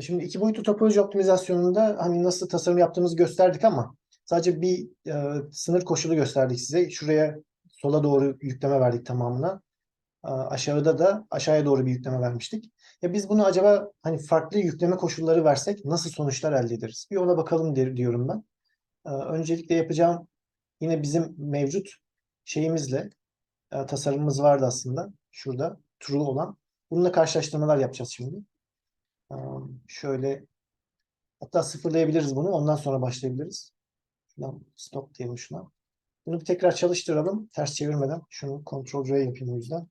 Şimdi iki boyutlu topoloji optimizasyonunda hani nasıl tasarım yaptığımızı gösterdik ama sadece bir e, sınır koşulu gösterdik size. Şuraya sola doğru yükleme verdik tamamına. A- Aşağıda da aşağıya doğru bir yükleme vermiştik. Ya biz bunu acaba hani farklı yükleme koşulları versek nasıl sonuçlar elde ederiz? Bir ona bakalım der- diyorum ben. E, Öncelikle yapacağım yine bizim mevcut şeyimizle e, tasarımımız vardı aslında. Şurada true olan. Bununla karşılaştırmalar yapacağız şimdi. Şöyle hatta sıfırlayabiliriz bunu. Ondan sonra başlayabiliriz. Şuradan stop diyelim şuna. Bunu bir tekrar çalıştıralım. Ters çevirmeden. Şunu Ctrl R yapayım o yüzden.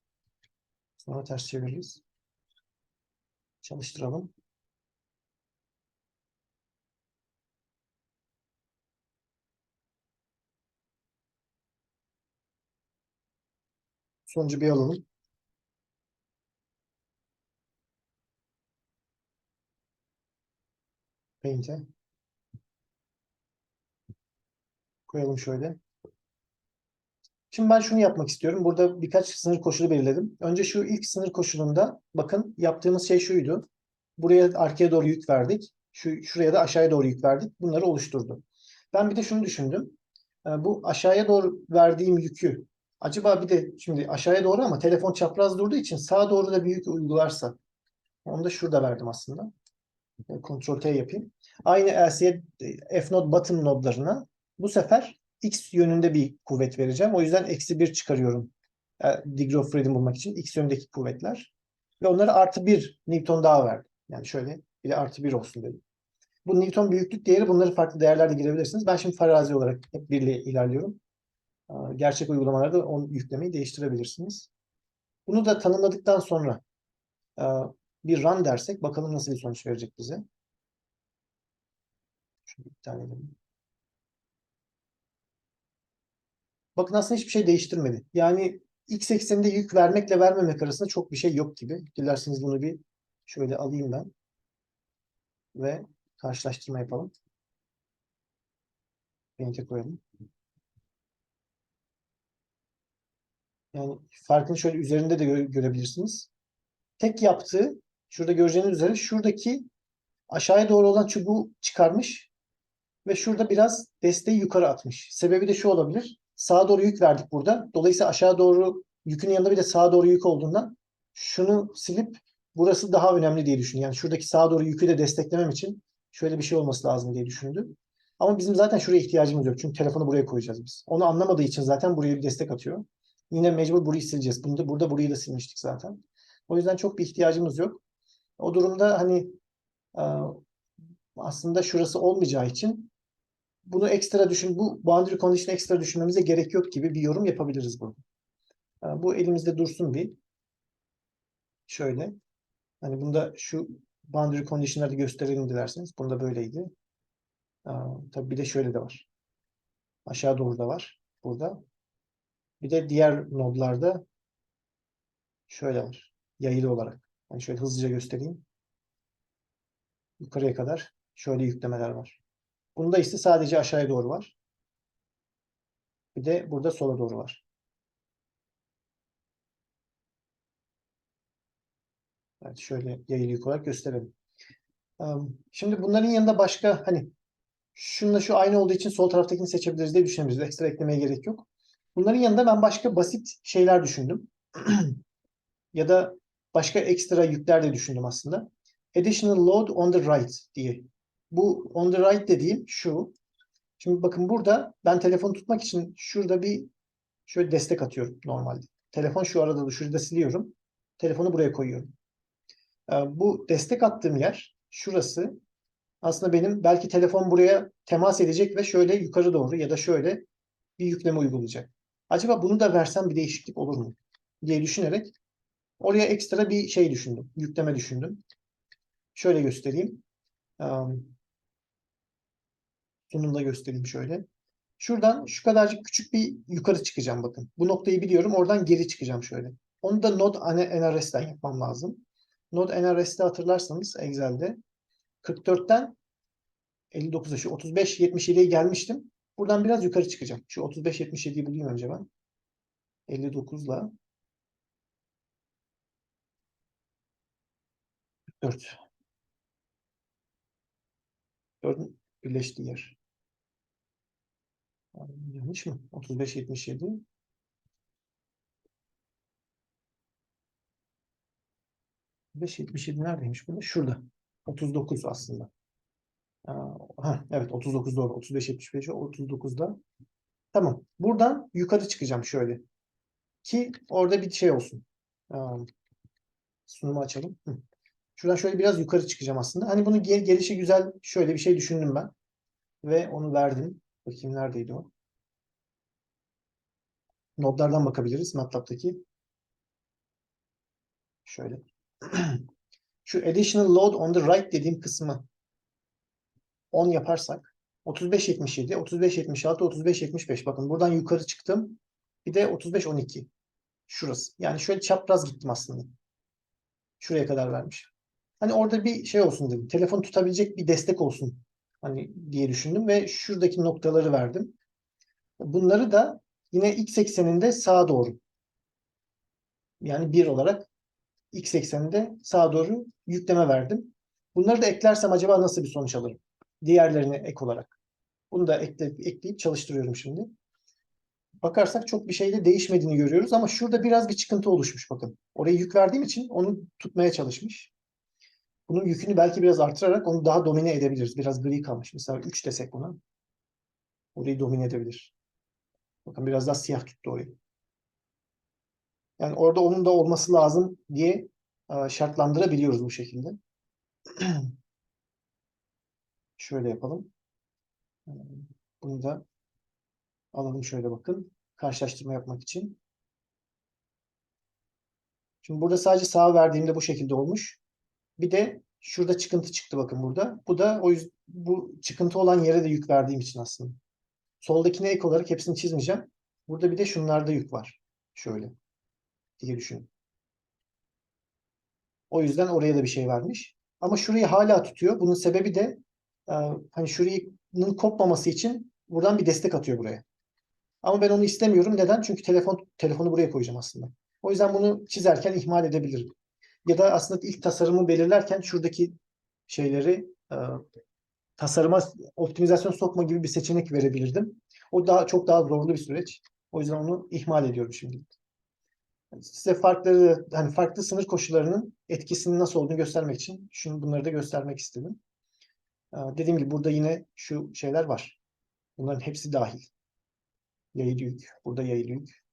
Sonra ters çeviririz. Çalıştıralım. Sonucu bir alalım. Paint'e. Koyalım şöyle. Şimdi ben şunu yapmak istiyorum. Burada birkaç sınır koşulu belirledim. Önce şu ilk sınır koşulunda bakın yaptığımız şey şuydu. Buraya arkaya doğru yük verdik. Şu, şuraya da aşağıya doğru yük verdik. Bunları oluşturdu. Ben bir de şunu düşündüm. Ee, Bu aşağıya doğru verdiğim yükü acaba bir de şimdi aşağıya doğru ama telefon çapraz durduğu için sağa doğru da bir yük uygularsa onu da şurada verdim aslında. Ctrl T yapayım. Aynı LC'ye F node bottom nodlarına bu sefer X yönünde bir kuvvet vereceğim. O yüzden eksi 1 çıkarıyorum. e, Degree of Freedom bulmak için X yönündeki kuvvetler. Ve onlara artı 1 Newton daha verdim. Yani şöyle bir artı 1 olsun dedim. Bu Newton büyüklük değeri bunları farklı değerlerde girebilirsiniz. Ben şimdi farazi olarak hep birle ilerliyorum. Ee, Gerçek uygulamalarda onu yüklemeyi değiştirebilirsiniz. Bunu da tanımladıktan sonra e, bir run dersek bakalım nasıl bir sonuç verecek bize. Şunu iptal edelim. Bakın aslında hiçbir şey değiştirmedi. Yani x ekseninde yük vermekle vermemek arasında çok bir şey yok gibi. Dilerseniz bunu bir şöyle alayım ben. Ve karşılaştırma yapalım. Paint'e koyalım. Yani farkını şöyle üzerinde de göre- görebilirsiniz. Tek yaptığı şurada göreceğiniz üzere şuradaki aşağıya doğru olan çubuğu çıkarmış ve şurada biraz desteği yukarı atmış. Sebebi de şu olabilir. Sağa doğru yük verdik burada. Dolayısıyla aşağı doğru yükün yanında bir de sağa doğru yük olduğundan şunu silip burası daha önemli diye düşündü. Yani şuradaki sağa doğru yükü de desteklemem için şöyle bir şey olması lazım diye düşündü. Ama bizim zaten şuraya ihtiyacımız yok. Çünkü telefonu buraya koyacağız biz. Onu anlamadığı için zaten buraya bir destek atıyor. Yine mecbur burayı sileceğiz. Bunu da, burada burayı da silmiştik zaten. O yüzden çok bir ihtiyacımız yok. O durumda hani e, aslında şurası olmayacağı için bunu ekstra düşün, bu boundary condition ekstra düşünmemize gerek yok gibi bir yorum yapabiliriz burada. E, Bu elimizde dursun bir. Şöyle. Hani bunda şu boundary condition'ları gösterelim dilerseniz. Bunda böyleydi. E, Tabii bir de şöyle de var. Aşağı doğru da var. Burada. Bir de diğer nodlarda şöyle var. Yayılı olarak. Yani şöyle hızlıca göstereyim. Yukarıya kadar şöyle yüklemeler var. Bunda ise sadece aşağıya doğru var. Bir de burada sola doğru var. Evet, şöyle yayılı olarak gösterelim. Şimdi bunların yanında başka hani şununla şu aynı olduğu için sol taraftakini seçebiliriz diye düşünebiliriz. Ekstra eklemeye gerek yok. Bunların yanında ben başka basit şeyler düşündüm. ya da başka ekstra yükler de düşündüm aslında. Additional load on the right diye. Bu on the right dediğim şu. Şimdi bakın burada ben telefonu tutmak için şurada bir şöyle destek atıyorum normalde. Telefon şu arada da şurada siliyorum. Telefonu buraya koyuyorum. Ee, Bu destek attığım yer şurası. Aslında benim belki telefon buraya temas edecek ve şöyle yukarı doğru ya da şöyle bir yükleme uygulayacak. Acaba bunu da versem bir değişiklik olur mu diye düşünerek oraya ekstra bir şey düşündüm. Yükleme düşündüm. Şöyle göstereyim. Um, sunumda göstereyim şöyle. Şuradan şu kadarcık küçük bir yukarı çıkacağım bakın. Bu noktayı biliyorum. Oradan geri çıkacağım şöyle. Onu da Node NRS'ten yapmam lazım. Node NRS'te hatırlarsanız Excel'de 44'ten 59'a şu 35-77'ye gelmiştim. Buradan biraz yukarı çıkacağım. Şu 35-77'yi bulayım önce ben. 59'la 44. Dördün birleştiği yer. Yanlış mı? 35 77. Beş yetmiş yedi neredeymiş burada? Şurada. 39 aslında. Ha, evet 39 doğru. 35 75 39'da. Tamam. Buradan yukarı çıkacağım şöyle. Ki orada bir şey olsun. Sunumu açalım. Hı. Şuradan şöyle biraz yukarı çıkacağım aslında. Hani bunun gel gelişi güzel şöyle bir şey düşündüm ben. Ve onu verdim. Bakayım neredeydi o? Nodlardan bakabiliriz MATLAB'daki. Şöyle. Şu additional load on the right dediğim kısmı 10 yaparsak 35 77, 35 76, 35 75. Bakın buradan yukarı çıktım. Bir de 35 12. Şurası. Yani şöyle çapraz gittim aslında. Şuraya kadar vermiş. Hani orada bir şey olsun dedim. Telefon tutabilecek bir destek olsun hani diye düşündüm ve şuradaki noktaları verdim. Bunları da yine x ekseninde sağa doğru. Yani 1 olarak x ekseninde sağa doğru yükleme verdim. Bunları da eklersem acaba nasıl bir sonuç alırım? Diğerlerine ek olarak. Bunu da ekleyip, ekleyip çalıştırıyorum şimdi. Bakarsak çok bir şeyde değişmediğini görüyoruz ama şurada biraz bir çıkıntı oluşmuş bakın. Oraya yük verdiğim için onu tutmaya çalışmış. Bunun yükünü belki biraz artırarak onu daha domine edebiliriz. Biraz gri kalmış. Mesela 3 desek buna. Orayı domine edebilir. Bakın biraz daha siyah tuttu orayı. Yani orada onun da olması lazım diye e, şartlandırabiliyoruz bu şekilde. Şöyle yapalım. E, Bunu da alalım şöyle bakın. Karşılaştırma yapmak için. Şimdi burada sadece sağ verdiğimde bu şekilde olmuş. Bir de şurada çıkıntı çıktı bakın burada. Bu da o yüzden bu çıkıntı olan yere de yük verdiğim için aslında. Soldakine ek olarak hepsini çizmeyeceğim. Burada bir de şunlarda yük var. Şöyle diye düşünün. O yüzden oraya da bir şey vermiş. Ama şurayı hala tutuyor. Bunun sebebi de e, hani şuranın kopmaması için buradan bir destek atıyor buraya. Ama ben onu istemiyorum. Neden? Çünkü telefon telefonu buraya koyacağım aslında. O yüzden bunu çizerken ihmal edebilirim. Ya da aslında ilk tasarımı belirlerken şuradaki şeyleri e, tasarıma optimizasyon sokma gibi bir seçenek verebilirdim. O daha çok daha zorlu bir süreç. O yüzden onu ihmal ediyorum şimdi. Size farkları, hani farklı sınır koşullarının etkisinin nasıl olduğunu göstermek için şunu bunları da göstermek istedim. Ee, Dediğim gibi burada yine şu şeyler var. Bunların hepsi dahil. Yayılı yük. Burada yayılı yük.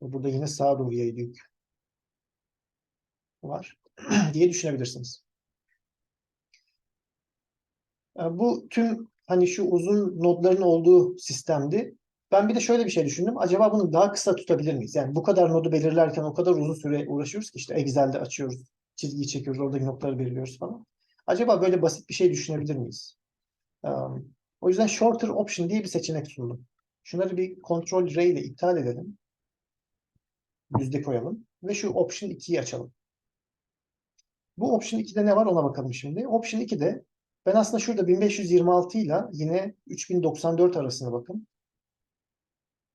Burada yine sağa doğru yayılı yük var diye düşünebilirsiniz. Ee, Bu tüm hani şu uzun nodların olduğu sistemdi. Ben bir de şöyle bir şey düşündüm. Acaba bunu daha kısa tutabilir miyiz? Yani bu kadar nodu belirlerken o kadar uzun süre uğraşıyoruz ki işte Excel'de açıyoruz, çizgiyi çekiyoruz, oradaki noktaları belirliyoruz falan. Acaba böyle basit bir şey düşünebilir miyiz? Um, o yüzden shorter option diye bir seçenek sundum. Şunları bir Ctrl R ile iptal edelim. Yüzde koyalım. Ve şu option 2'yi açalım. Bu option 2'de ne var ona bakalım şimdi. Option 2'de ben aslında şurada 1526 ile yine 3094 arasına bakın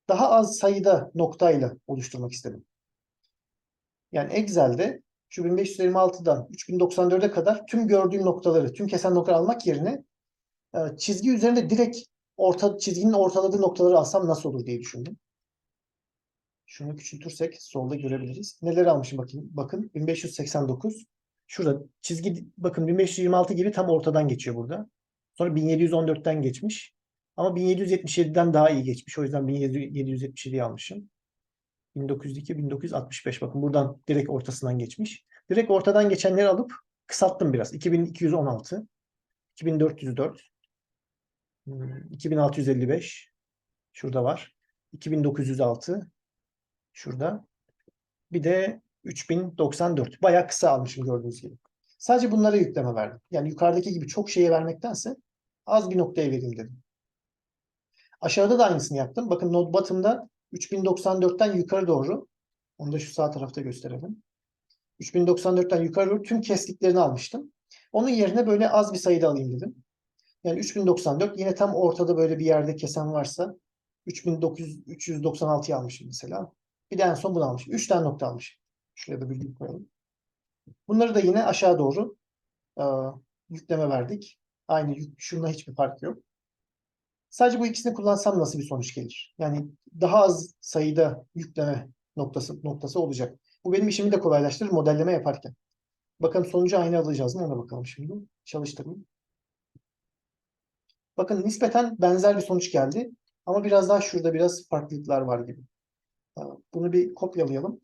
daha az sayıda noktayla oluşturmak istedim. Yani Excel'de şu 1526'dan 3094'e kadar tüm gördüğüm noktaları, tüm kesen noktaları almak yerine e, çizgi üzerinde direkt orta çizginin ortaladığı noktaları alsam nasıl olur diye düşündüm. Şunu küçültürsek solda görebiliriz. Neler almışım bakayım. Bakın 1589. Şurada çizgi bakın 1526 gibi tam ortadan geçiyor burada. Sonra 1714'ten geçmiş. Ama 1777'den daha iyi geçmiş. O yüzden 1777'yi almışım. 1902, 1965. Bakın buradan direkt ortasından geçmiş. Direkt ortadan geçenleri alıp kısalttım biraz. 2216, 2404, hmm, 2655. Şurada var. 2906. Şurada. Bir de 3094. Bayağı kısa almışım gördüğünüz gibi. Sadece bunlara yükleme verdim. Yani yukarıdaki gibi çok şeye vermektense az bir noktaya vereyim dedim. Aşağıda da aynısını yaptım. Bakın node bottom'da 3094'ten yukarı doğru. Onu da şu sağ tarafta gösterelim. 3094'ten yukarı doğru tüm kestiklerini almıştım. Onun yerine böyle az bir sayıda alayım dedim. Yani 3094 yine tam ortada böyle bir yerde kesen varsa 3996'yı almışım mesela. Bir de en son bunu almışım. 3 tane nokta almışım. Şuraya da virgül koyalım. Bunları da yine aşağı doğru e, yükleme verdik. Aynı yük, şununla hiçbir fark yok. Sadece bu ikisini kullansam nasıl bir sonuç gelir? Yani daha az sayıda yükleme noktası noktası olacak. Bu benim işimi de kolaylaştırır modelleme yaparken. Bakalım sonucu aynı alacağız mı? Ona bakalım şimdi. Çalıştırayım. Bakın nispeten benzer bir sonuç geldi. Ama biraz daha şurada biraz farklılıklar var gibi. Bunu bir kopyalayalım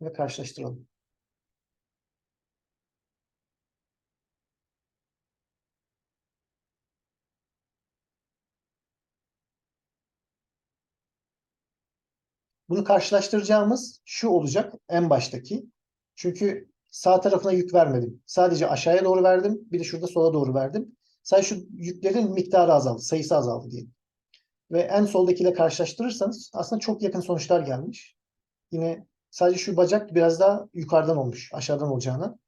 ve karşılaştıralım. Bunu karşılaştıracağımız şu olacak en baştaki. Çünkü sağ tarafına yük vermedim. Sadece aşağıya doğru verdim. Bir de şurada sola doğru verdim. Sadece şu yüklerin miktarı azaldı. Sayısı azaldı diyelim. Ve en soldakiyle karşılaştırırsanız aslında çok yakın sonuçlar gelmiş. Yine sadece şu bacak biraz daha yukarıdan olmuş. Aşağıdan olacağına.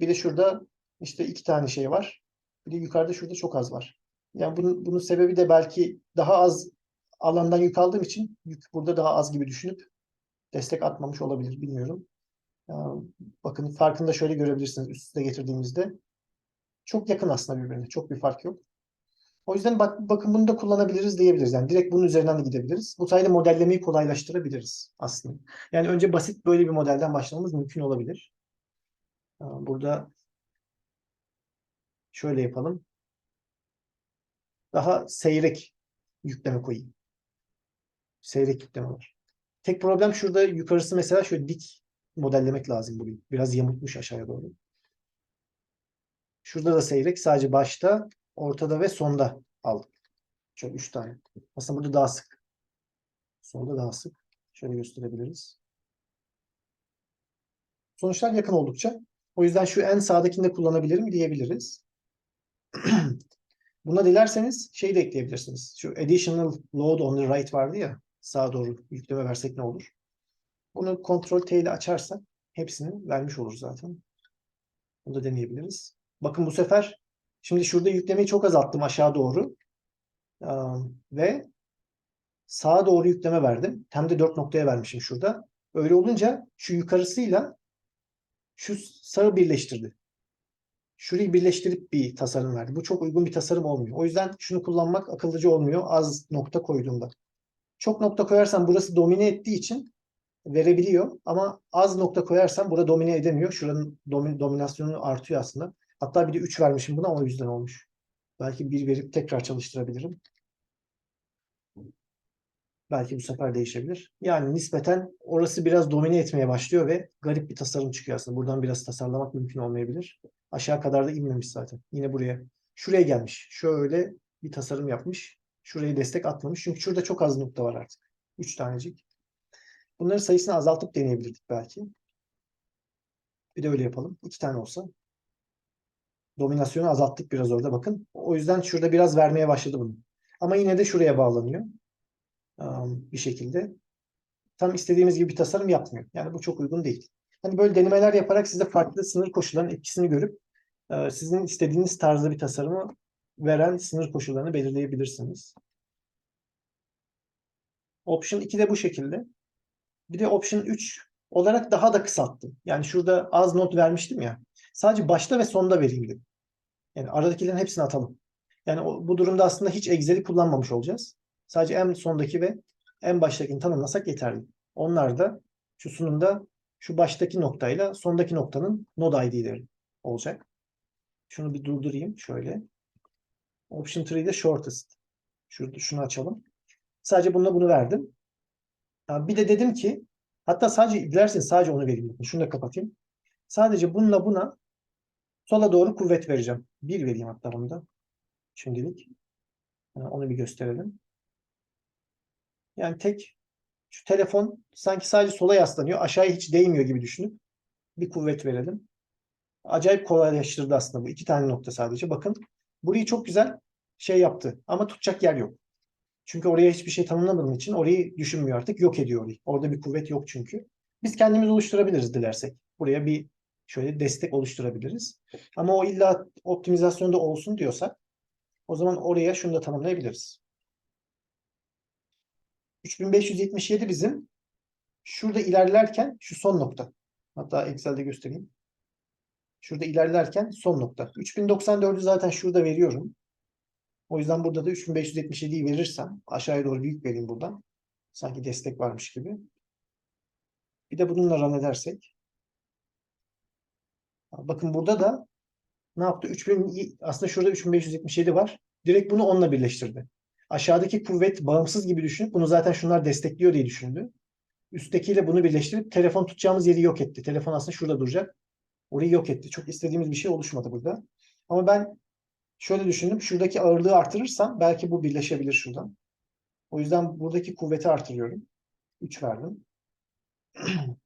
Bir de şurada işte iki tane şey var. Bir de yukarıda şurada çok az var. Yani bunun, bunun sebebi de belki daha az alandan yük aldığım için yük burada daha az gibi düşünüp destek atmamış olabilir. Bilmiyorum. Bakın farkını da şöyle görebilirsiniz üst getirdiğimizde. Çok yakın aslında birbirine. Çok bir fark yok. O yüzden bak, bakın bunu da kullanabiliriz diyebiliriz. Yani direkt bunun üzerinden de gidebiliriz. Bu sayede modellemeyi kolaylaştırabiliriz aslında. Yani önce basit böyle bir modelden başlamamız mümkün olabilir. Burada şöyle yapalım. Daha seyrek yükleme koyayım. Seyrek yükleme var. Tek problem şurada yukarısı mesela şöyle dik modellemek lazım burayı. Biraz yamultmuş aşağıya doğru. Şurada da seyrek. Sadece başta, ortada ve sonda aldık. Şöyle üç tane. Aslında burada daha sık. Sonda daha sık. Şöyle gösterebiliriz. Sonuçlar yakın oldukça. O yüzden şu en sağdakini de kullanabilirim diyebiliriz. Buna dilerseniz şey de ekleyebilirsiniz. Şu additional load on the right vardı ya. Sağa doğru yükleme versek ne olur? Bunu Ctrl T ile açarsak hepsini vermiş olur zaten. Bunu da deneyebiliriz. Bakın bu sefer şimdi şurada yüklemeyi çok azalttım aşağı doğru. Ve sağa doğru yükleme verdim. Hem de 4 noktaya vermişim şurada. Öyle olunca şu yukarısıyla şu sağı birleştirdi. Şurayı birleştirip bir tasarım verdi. Bu çok uygun bir tasarım olmuyor. O yüzden şunu kullanmak akıllıca olmuyor az nokta koyduğumda. Çok nokta koyarsam burası domine ettiği için verebiliyor ama az nokta koyarsam burada domine edemiyor. Şuranın domin, dominasyonu artıyor aslında. Hatta bir de 3 vermişim buna o yüzden olmuş. Belki 1 verip tekrar çalıştırabilirim. Belki bu sefer değişebilir. Yani nispeten orası biraz domine etmeye başlıyor ve garip bir tasarım çıkıyor aslında. Buradan biraz tasarlamak mümkün olmayabilir. Aşağı kadar da inmemiş zaten. Yine buraya. Şuraya gelmiş. Şöyle bir tasarım yapmış. Şurayı destek atmamış. Çünkü şurada çok az nokta var artık. 3 tanecik. Bunların sayısını azaltıp deneyebilirdik belki. Bir de öyle yapalım. 2 tane olsa. Dominasyonu azalttık biraz orada bakın. O yüzden şurada biraz vermeye başladı bunu. Ama yine de şuraya bağlanıyor. Bir şekilde. Tam istediğimiz gibi bir tasarım yapmıyor. Yani bu çok uygun değil. Hani böyle denemeler yaparak size farklı sınır koşullarının etkisini görüp sizin istediğiniz tarzda bir tasarımı veren sınır koşullarını belirleyebilirsiniz. Option 2 de bu şekilde. Bir de Option 3 olarak daha da kısalttım. Yani şurada az not vermiştim ya. Sadece başta ve sonda vereyim dedim. Yani aradakilerin hepsini atalım. Yani o, bu durumda aslında hiç Excel'i kullanmamış olacağız. Sadece en sondaki ve en baştakini tanımlasak yeterli. Onlar da şu sunumda şu baştaki noktayla sondaki noktanın node ID'leri olacak. Şunu bir durdurayım şöyle. Option 3'de shortest. Şurada, şunu açalım. Sadece bununla bunu verdim. Bir de dedim ki hatta sadece dilerseniz sadece onu vereyim. Şunu da kapatayım. Sadece bununla buna sola doğru kuvvet vereceğim. Bir vereyim hatta bunu da. Şimdilik. Onu bir gösterelim. Yani tek şu telefon sanki sadece sola yaslanıyor. Aşağıya hiç değmiyor gibi düşünüp bir kuvvet verelim. Acayip kolaylaştırdı aslında bu. iki tane nokta sadece. Bakın burayı çok güzel şey yaptı. Ama tutacak yer yok. Çünkü oraya hiçbir şey tanımlamadığım için orayı düşünmüyor artık. Yok ediyor orayı. Orada bir kuvvet yok çünkü. Biz kendimiz oluşturabiliriz dilersek. Buraya bir şöyle destek oluşturabiliriz. Ama o illa optimizasyonda olsun diyorsak o zaman oraya şunu da tanımlayabiliriz. 3577 bizim şurada ilerlerken şu son nokta. Hatta Excel'de göstereyim. Şurada ilerlerken son nokta. 3094'ü zaten şurada veriyorum. O yüzden burada da 3577'yi verirsem aşağıya doğru büyük vereyim buradan. Sanki destek varmış gibi. Bir de bununla run edersek. Bakın burada da ne yaptı? 3000 aslında şurada 3577 var. Direkt bunu onunla birleştirdi. Aşağıdaki kuvvet bağımsız gibi düşünüp bunu zaten şunlar destekliyor diye düşündü. Üsttekiyle bunu birleştirip telefon tutacağımız yeri yok etti. Telefon aslında şurada duracak. Orayı yok etti. Çok istediğimiz bir şey oluşmadı burada. Ama ben şöyle düşündüm. Şuradaki ağırlığı artırırsam belki bu birleşebilir şuradan. O yüzden buradaki kuvveti artırıyorum. 3 verdim.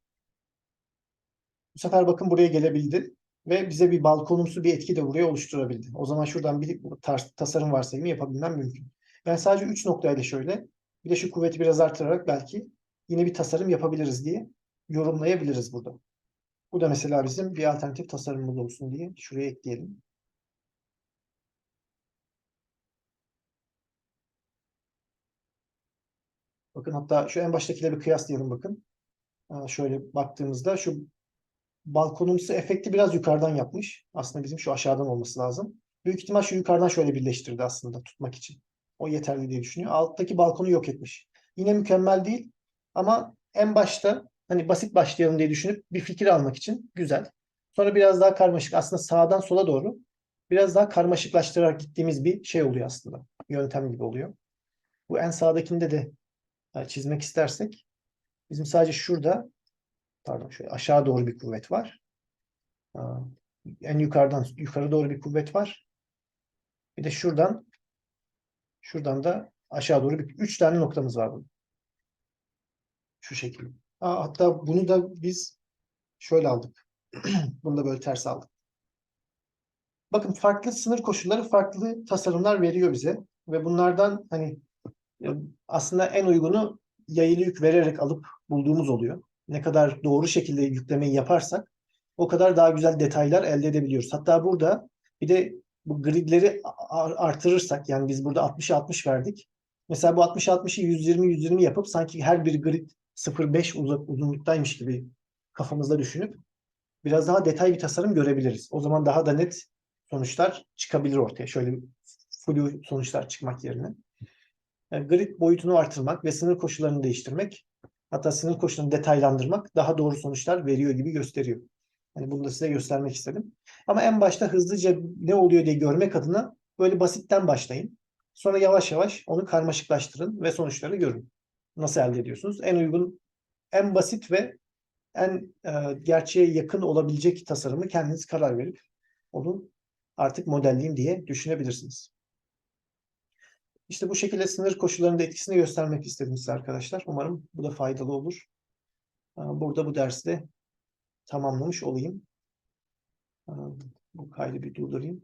Bu sefer bakın buraya gelebildi ve bize bir balkonumsu bir etki de buraya oluşturabildi. O zaman şuradan bir tar- tasarım varsayımı yapabilmem mümkün. Ben sadece 3 noktayla şöyle bir de şu kuvveti biraz artırarak belki yine bir tasarım yapabiliriz diye yorumlayabiliriz burada. Bu da mesela bizim bir alternatif tasarımımız olsun diye şuraya ekleyelim. Bakın hatta şu en baştakiyle bir kıyaslayalım bakın. Şöyle baktığımızda şu balkonumsu efekti biraz yukarıdan yapmış. Aslında bizim şu aşağıdan olması lazım. Büyük ihtimal şu yukarıdan şöyle birleştirdi aslında tutmak için. O yeterli diye düşünüyor. Alttaki balkonu yok etmiş. Yine mükemmel değil ama en başta hani basit başlayalım diye düşünüp bir fikir almak için güzel. Sonra biraz daha karmaşık aslında sağdan sola doğru biraz daha karmaşıklaştırarak gittiğimiz bir şey oluyor aslında. Yöntem gibi oluyor. Bu en sağdakinde de e, çizmek istersek bizim sadece şurada pardon şöyle aşağı doğru bir kuvvet var. En yukarıdan yukarı doğru bir kuvvet var. Bir de şuradan şuradan da aşağı doğru bir üç tane noktamız var burada. Şu şekilde. Aa, hatta bunu da biz şöyle aldık. Bunu da böyle ters aldık. Bakın farklı sınır koşulları farklı tasarımlar veriyor bize ve bunlardan hani e, aslında en uygunu yayılı yük vererek alıp bulduğumuz oluyor. Ne kadar doğru şekilde yüklemeyi yaparsak o kadar daha güzel detaylar elde edebiliyoruz. Hatta burada bir de bu gridleri artırırsak yani biz burada 60'a 60 verdik. Mesela bu 60-60'ı 120-120 yapıp sanki her bir grid 0.5 uzak uzunluktaymış gibi kafamızda düşünüp biraz daha detay bir tasarım görebiliriz. O zaman daha da net sonuçlar çıkabilir ortaya. Şöyle flu sonuçlar çıkmak yerine. Yani grid boyutunu artırmak ve sınır koşullarını değiştirmek hatta sınır koşullarını detaylandırmak daha doğru sonuçlar veriyor gibi gösteriyor. Yani bunu da size göstermek istedim. Ama en başta hızlıca ne oluyor diye görmek adına böyle basitten başlayın. Sonra yavaş yavaş onu karmaşıklaştırın ve sonuçları görün. Nasıl elde ediyorsunuz? En uygun, en basit ve en e, gerçeğe yakın olabilecek tasarımı kendiniz karar verip onu artık modelleyeyim diye düşünebilirsiniz. İşte bu şekilde sınır koşullarında etkisini göstermek istedim size arkadaşlar. Umarım bu da faydalı olur. E, Burada bu dersi de tamamlamış olayım. E, Bu kaydı bir durdurayım.